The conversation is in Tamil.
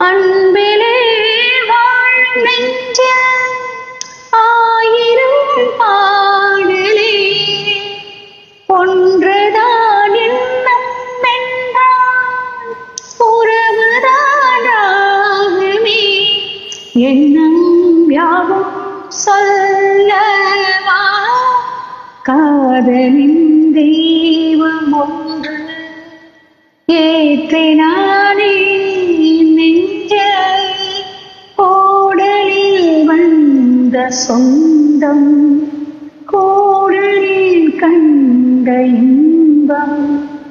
அன்பிலே வாழ்ந்த ஆயிரம் பாடலே. ஒன்றுதான் என்னமென்றால் உறவுதானாகுமே எண்ணம் யாவும் சொல்லவா? காதலின் தெய்வம் ஒன்று. ஏற்றினார் சொந்தம். கோடலில் கண்ட இன்பம்.